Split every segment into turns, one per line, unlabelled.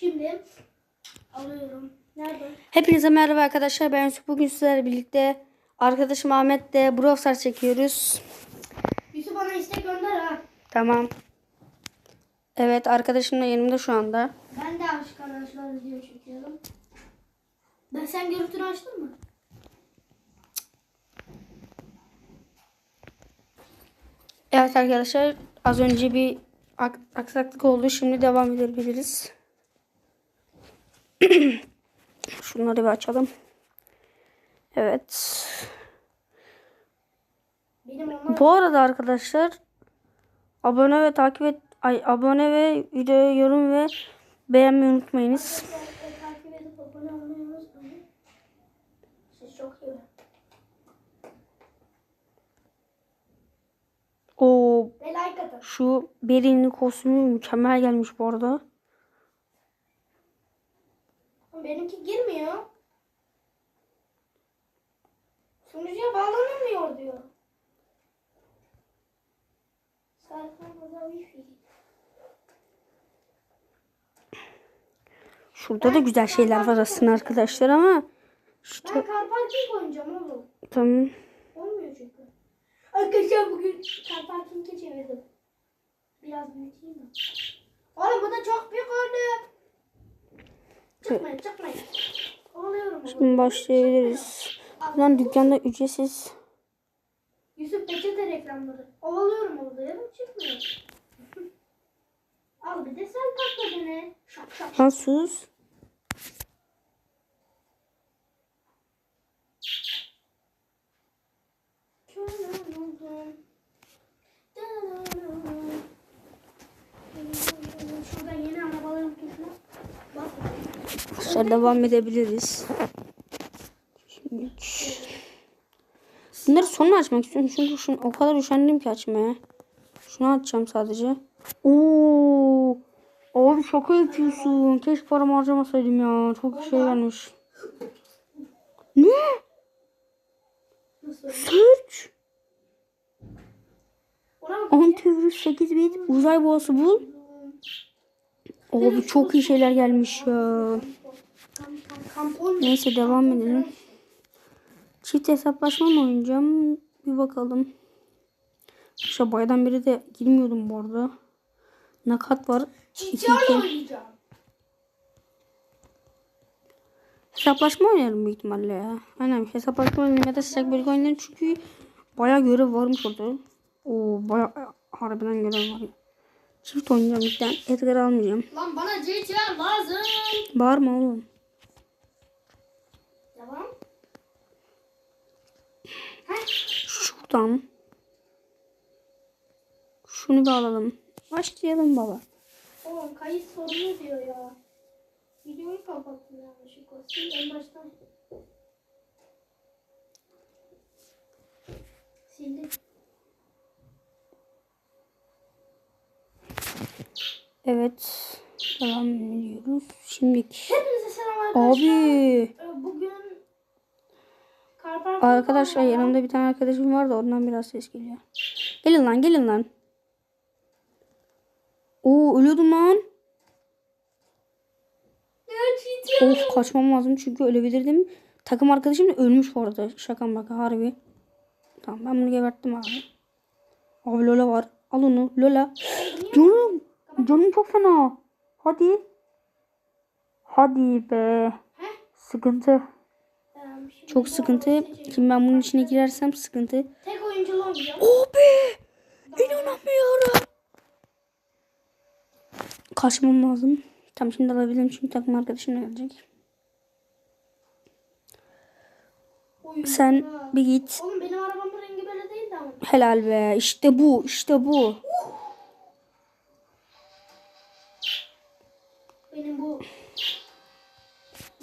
Şimdi alıyorum. Nerede?
Hepinize merhaba arkadaşlar. Ben Yusuf. Bugün sizlerle birlikte arkadaşım Ahmet de Brawl Stars çekiyoruz.
Yusuf bana istek gönder ha.
Tamam. Evet arkadaşım da yanımda şu anda.
Ben de aşk arkadaşlar video çekiyorum. Ben sen görüntünü açtın mı?
Evet arkadaşlar az önce bir ak- aksaklık oldu. Şimdi devam edebiliriz. Şunları bir açalım. Evet. Bu arada arkadaşlar abone ve takip et ay abone ve videoya yorum ve beğenmeyi unutmayınız. O
like
şu Beri'nin kostümü mükemmel gelmiş bu arada.
Benimki girmiyor. Sunucuya bağlanamıyor diyor. Sayfamıza wifi.
Şurada da güzel şeyler var aslında arkadaşlar ama işte
Ben parking oynayacağım oğlum.
tamam.
Olmuyor çünkü. Arkadaşlar bugün parking'e çevirdim. Biraz büyüteyim mi? Oğlum bu da çok büyük oldu. Çıkmayın çıkmayın. Oluyorum oğlum.
Şimdi başlayabiliriz. Buradan dükkanda ücretsiz.
Yusuf peçete reklamları. Ovalıyorum oluyorum çıkmıyor. Al bir de sen takla beni. Şak şak.
Lan sus. Arkadaşlar devam edebiliriz. Şimdi Bunları sonra açmak istiyorum çünkü şunu o kadar üşendim ki açmaya. Şunu açacağım sadece. Oo! Abi şaka yapıyorsun. Keşke paramı harcamasaydım ya. Çok şey gelmiş. Ne? Search. Antivirüs 8 bit. Uzay boğası bul. Abi çok iyi şeyler gelmiş ya. Neyse devam edelim. Çift hesaplaşma mı oynayacağım? Bir bakalım. İşte baydan beri de girmiyordum bu arada. Nakat var.
Oynayacağım.
Hesaplaşma oynarım büyük ihtimalle ya. Aynen hesaplaşma oynarım ya da sıcak bölge oynarım çünkü bayağı görev varmış orada. Oo bayağı harbiden görev var. Çift oynayacağım ilkten. Edgar almayacağım.
Lan bana CTR lazım.
Bağırma oğlum.
Devam.
Şuradan. Şunu da alalım. Başlayalım baba.
Oğlum kayıt sorunu diyor ya. Videoyu kapattım yanlışlıkla. Sil en baştan. Sildim.
Evet. Devam ediyoruz. Şimdi
Hepinize selam arkadaşlar.
abi
Ee, Bugün
arkadaşlar yanımda bir tane arkadaşım var da ondan biraz ses geliyor. Gelin lan gelin lan. Oo ölüyordum lan. Of kaçmam lazım çünkü ölebilirdim. Takım arkadaşım da ölmüş bu arada. Şaka maka harbi. Tamam ben bunu geberttim abi. Abi Lola var. Al onu Lola. Canım. Canım çok fena. Hadi. Hadi be. Sıkıntı. Çok sıkıntı. Şimdi ben bunun içine girersem sıkıntı.
Tek oyunculu oynayacağım.
Abi. İnanamıyorum. Kaçmam lazım. Tam şimdi alabilirim çünkü takım arkadaşım da gelecek. Sen bir git.
Oğlum benim arabamın rengi böyle değildi ama.
Helal be. İşte bu. işte bu.
Benim bu.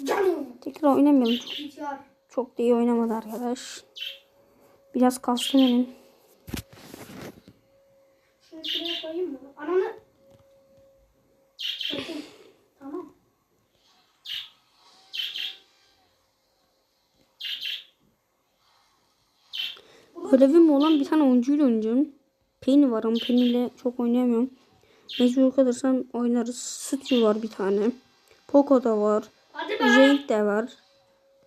Canım.
Tekrar oynamıyorum.
GTR.
Çok da iyi oynamadı arkadaş. Biraz kastım benim.
Şunu şuraya koyayım mı? Ananı. Bakın. Tamam.
Görevim olan bir tane oyuncuyla oynayacağım. Penny var ama Penny ile çok oynayamıyorum. Mecbur kalırsam oynarız. Stu var bir tane. Poco da var. Jade de var.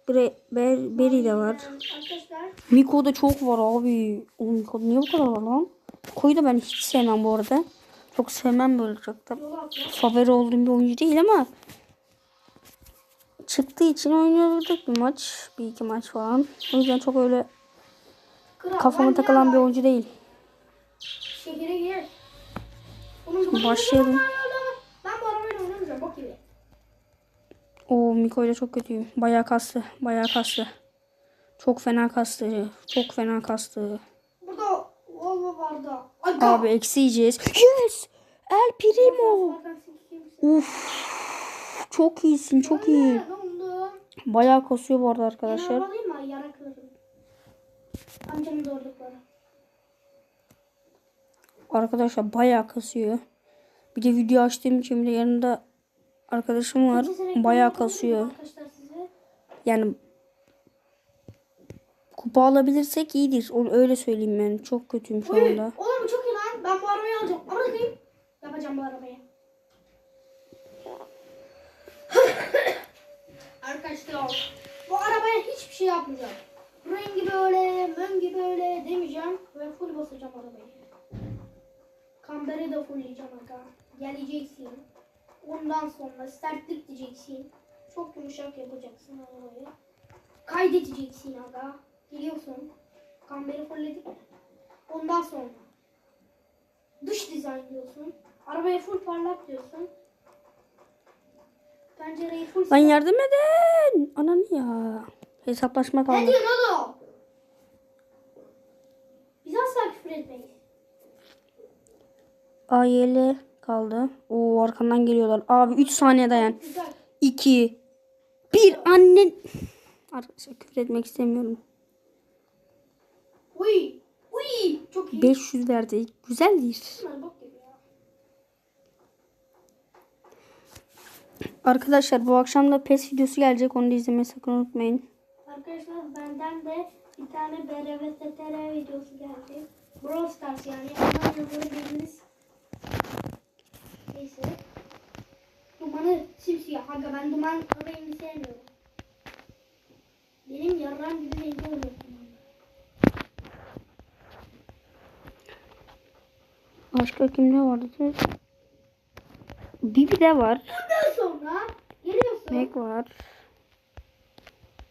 Bre, Ber, Berry de var.
Arkadaşlar.
Miko'da çok var abi. O Miko'da niye bu kadar var lan? Miko'yu da ben hiç sevmem bu arada. Çok sevmem böyle çok da. Favori olduğum bir oyuncu değil ama çıktığı için oynuyorduk bir maç. Bir iki maç falan. O yüzden çok öyle kafama takılan bir oyuncu değil.
Oğlum,
Başlayalım. O Miko ile çok kötüyüm. Bayağı kastı. Bayağı kastı. Çok fena kastı. Çok fena kastı.
Burada Volvo vardı. Aga.
Abi eksi yiyeceğiz. Yes! El Primo. Uf. Çok iyisin. Çok iyi. Bayağı kasıyor bu arada
Ben
arkadaşlar.
Amcamın doğurdukları.
Arkadaşlar bayağı kasıyor. Bir de video açtığım için bir de yanında arkadaşım var. Bayağı kasıyor. Yani kupa alabilirsek iyidir. O- Öyle söyleyeyim ben. Çok kötüyüm şu
Oy,
anda.
oğlum bu çok iyi lan. Ben bu arabayı alacağım. Aradayım. Yapacağım bu arabayı. Arkadaşlar bu arabaya hiçbir şey yapmayacağım. Rengi böyle, mengi böyle demeyeceğim. Ve full basacağım arabayı. Kamberi de fullleyeceğim aga. Geleceksin. Ondan sonra sertlik diyeceksin. Çok yumuşak yapacaksın arabayı. Kaydedeceksin aga. Geliyorsun. Kamberi fullledik. Ondan sonra dış dizayn diyorsun. Arabaya full parlak diyorsun. Pencereyi full
Lan yardım edin. Ananı ya. Hesaplaşma
Ne
kaldı.
diyorsun oğlum? Biz asla küfür etmeyiz.
AYL kaldı. Oo arkandan geliyorlar. Abi 3 saniye dayan.
Güzel.
2 1 annen. Arkadaşlar küfür etmek istemiyorum.
Uy. Uy. Çok iyi.
500 verdi. Güzel değil.
Bunlar bok gibi ya.
Arkadaşlar bu akşam da PES videosu gelecek. Onu da izlemeyi sakın unutmayın.
Arkadaşlar benden de bir tane BRVTTR videosu geldi. Brawl Stars yani. Anlamıyorları bildiğiniz. Neyse. Dumanı simsiyah. Kanka ben duman rengini sevmiyorum. Benim yarram gibi renkli oluyor.
Başka kimde vardı? Bibi de var.
Ondan sonra geliyorsun.
Meg var.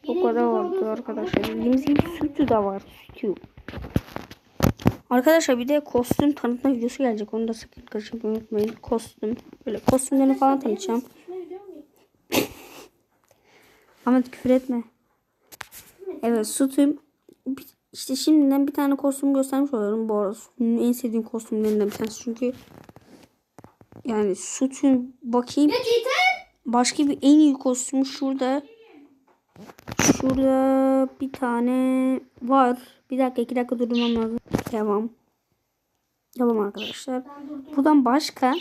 O kadar vardı arkadaşlar. Gibi sütü de var. Sütü. Arkadaşlar bir de kostüm tanıtma videosu gelecek. Onu da sakın kaçırmayı unutmayın. Kostüm. Böyle kostümlerini falan tanıtacağım. Ahmet küfür etme. Evet sütüm. İşte şimdiden bir tane kostüm göstermiş oluyorum. Bu arada sütümün en sevdiğim kostümlerinden bir tanesi. Çünkü yani sütün bakayım. Başka bir en iyi kostüm şurada. Şurada bir tane var. Bir dakika iki dakika durmam lazım. Devam. Devam arkadaşlar. Buradan başka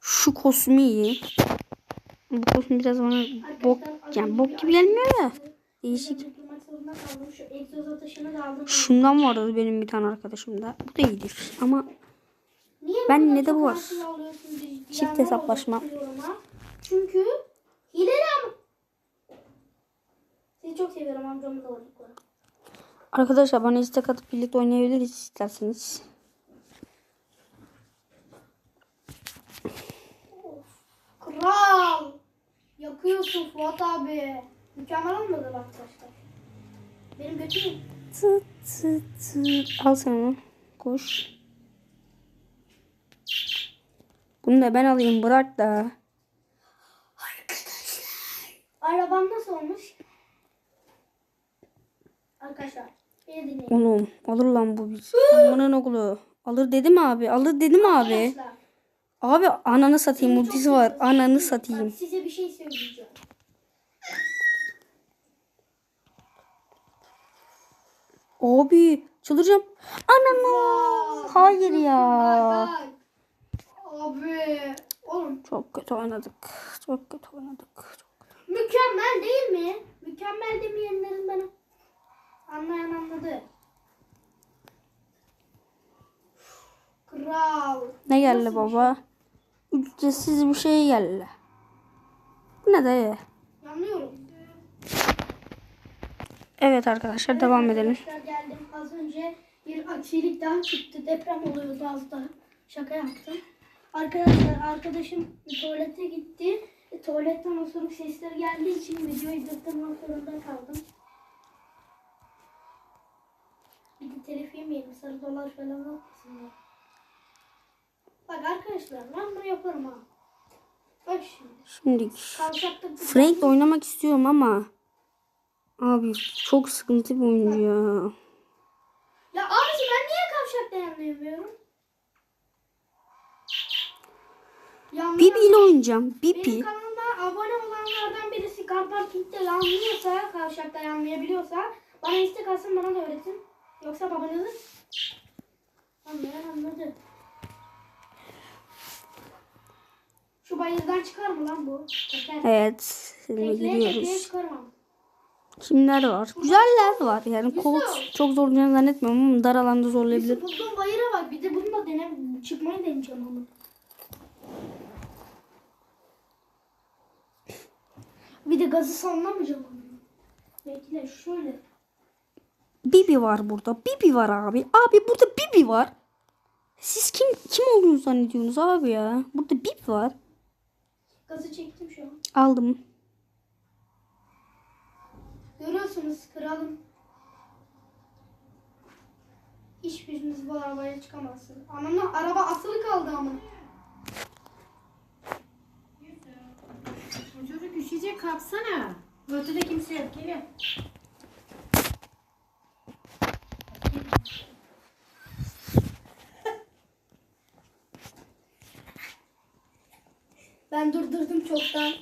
şu kostümü iyi. Bu kostüm biraz bana bok yani bok gibi gelmiyor. Değişik.
Da aldım.
Şundan vardı benim bir tane arkadaşımda. Bu da iyidir. Ama Ben ne de bu var. Çift hesaplaşma.
Çünkü hileli ama. Sizi çok seviyorum amcamın da.
Arkadaşlar bana istek atıp birlikte oynayabiliriz isterseniz.
Kral. Yakıyorsun Fuat abi. Mükemmel olmadı bak arkadaşlar. Benim götüm
Tı tı tı. Al sen onu. Koş. Bunu da ben alayım bırak da.
Arabam nasıl olmuş? Arkadaşlar.
Oğlum alır lan bu biz. Amanın oğlu. Alır dedim abi. Alır dedim abi. Abi ananı satayım. Ultisi var. Ananı
Bak,
satayım.
size bir şey söyleyeceğim.
Abi çıldıracağım.
Aa,
Hayır ya.
Bak, bak. Abi. Oğlum
Çok kötü oynadık. Çok kötü oynadık. Çok...
mükemmel değil mi? Mükemmel demeyenlerin bana anlayan anladı. Kral.
Ne geldi
Nasıl
baba? Ücretsiz bir şey geldi. Bu ne dayı?
Yanlıyorum.
Evet arkadaşlar devam edelim.
Geldim. Az önce bir aksilik daha çıktı. Deprem oluyordu az daha. Şaka yaptım. Arkadaşlar arkadaşım tuvalete gitti. E, tuvaletten osuruk sesleri geldiği için videoyu durdurmak zorunda kaldım. Bir de telif yemeyelim. Sarı dolar falan atmasınlar. Bak arkadaşlar ben bunu yaparım ha. Bak şimdi.
Şimdi
Kavşakta
Frank oynamak istiyorum ama abi çok sıkıntı bir oyuncu ya.
Ya abisi ben niye kavşakta yanlayamıyorum? Yanlayan-
Bibi ile oynayacağım.
Benim
Bibi.
kanalıma abone olanlardan birisi Car Parking'de yanlıyorsa, kavşakta yanlayabiliyorsa bana istek atsın bana da öğretin. Yoksa babanızı anlayan anladı. Şu bayırdan çıkar mı lan bu? Teker.
Evet. Şimdi gidiyoruz. Kimler var? Güzeller var. Yani Colt çok zor olacağını zannetmiyorum ama dar alanda zorlayabilir.
Yusuf bulduğum bayıra bak. Bir de bununla dene, çıkmayı deneyeceğim ama. Bir de gazı sallamayacağım ama. Bekle şöyle.
Bibi var burada. Bibi var abi. Abi burada Bibi var. Siz kim kim olduğunu zannediyorsunuz abi ya? Burada Bibi var.
Gazı çektim şu an.
Aldım.
Görüyorsunuz kralım. Hiçbiriniz bu arabaya çıkamazsın. Anamla araba asılı kaldı ama.
Çocuk üşüyecek kalksana. Ötede kimse yok. Gelin.
Ben durdurdum çoktan.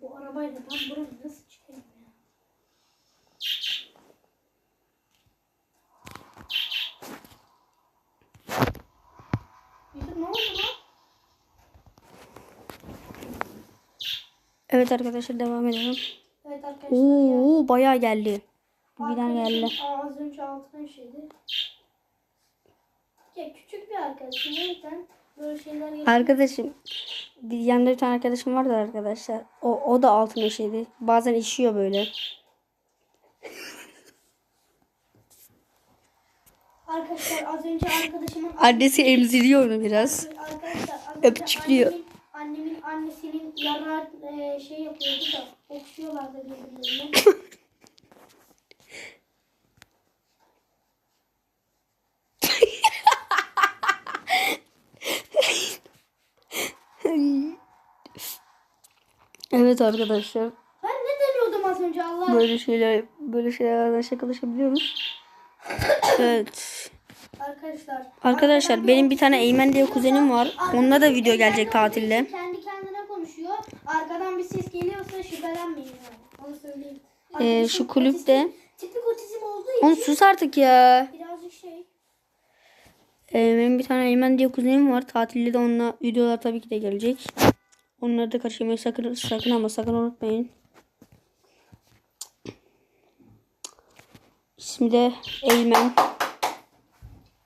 Bu arabayla ben buraya nasıl çıkayım ya? Ne oldu lan?
Evet arkadaşlar devam edelim.
Evet arkadaşlar.
Oo bayağı geldi. Birden geldi.
Az önce altına işedi. Bir arkadaşım. O yüzden böyle şeyler.
Arkadaşım yanında bir tane arkadaşım vardı arkadaşlar. O, o da altın işedi. Bazen işiyor böyle.
Arkadaşlar az önce arkadaşımın
Annesi emziriyor onu biraz.
Arkadaşlar az önce
Öpücüklüyor.
Annemin, annemin annesinin yarar e, şey yapıyordu da okşuyorlardı birbirlerine.
Evet arkadaşlar.
Ben ne deniyordum az önce Allah?
Böyle şeyler böyle şeylerden şakalaşabiliyoruz. Evet.
Arkadaşlar.
Arkadaşlar benim bir tane Eymen diye kuzenim var. Onunla da video gelecek tatilde.
Kendi kendine konuşuyor. Arkadan bir ses geliyorsa şüphelenmeyin yani. Onu söyleyeyim.
Ee, şu kulüpte.
Tipik otizm olduğu için
Onu sus artık ya.
birazcık şey.
Ee, benim bir tane Eymen diye kuzenim var. Tatilde de onunla videolar tabii ki de gelecek. Onları da kaçırmayı sakın sakın ama sakın unutmayın. İsmi de Eymen.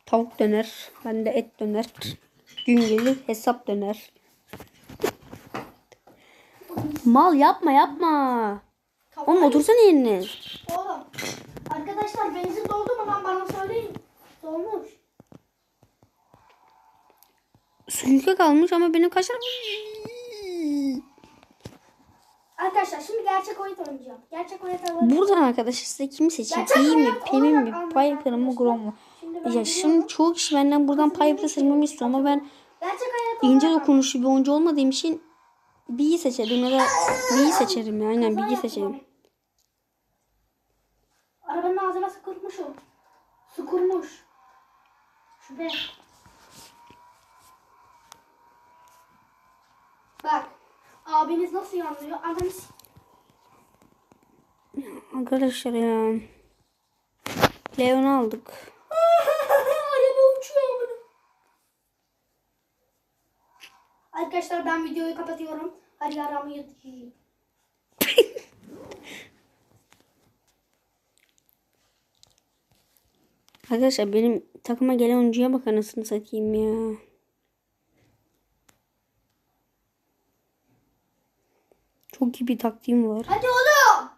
Tavuk döner. Ben de et döner. Gün gelir hesap döner. Mal yapma yapma. Oğlum otursana yerine.
Oğlum. Arkadaşlar benzin doldu mu lan bana söyleyin. Dolmuş.
Suyuka kalmış ama benim kaşar...
Arkadaşlar şimdi gerçek oyun oynayacağım. Gerçek oyun oynayacağım.
Buradan arkadaşlar size kimi seçeyim?
Gerçek
İyi mi?
hayat
Pemi mi? Piper mı? Grom mu?
Şimdi ben
Ya
biliyorum.
şimdi çoğu kişi benden buradan Piper seçmemi istiyor ama ben
Gerçek hayat
ince
olarak
dokunuşlu bir oyuncu olmadığım için B'yi seçerim ya da B'yi seçerim ya. Aynen B'yi seçerim.
Arabanın ağzına sıkırtmış o. Sıkırmış. Şüphe. Bak. Abiniz nasıl yanlıyor? S-
Arkadaşlar ya. Leon'u aldık.
Araba uçuyor amına. Arkadaşlar ben videoyu kapatıyorum. Hadi aramı yatırayım.
Arkadaşlar benim takıma gelen oyuncuya bak anasını satayım ya. Çok iyi bir taktiğim var.
Hadi oğlum.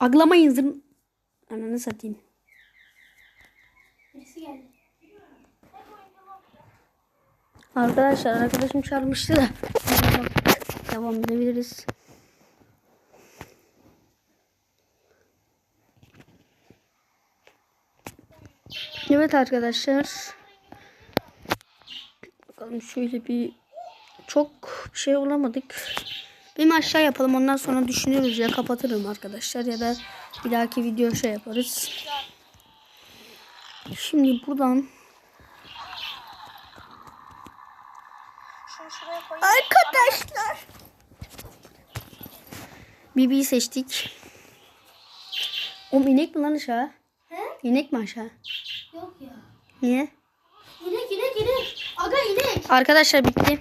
Aglamayın zırm. Ananı satayım. Arkadaşlar arkadaşım çağırmıştı da. Devam edebiliriz. Evet arkadaşlar. Bakalım şöyle bir çok bir şey olamadık. Bir aşağı yapalım ondan sonra düşünürüz ya kapatırım arkadaşlar ya da bir dahaki video şey yaparız. Şimdi buradan Arkadaşlar. Bibi'yi seçtik. O inek mi lan aşağı?
He?
İnek mi aşağı?
Yok ya.
Niye?
İnek inek inek. Aga inek.
Arkadaşlar bitti.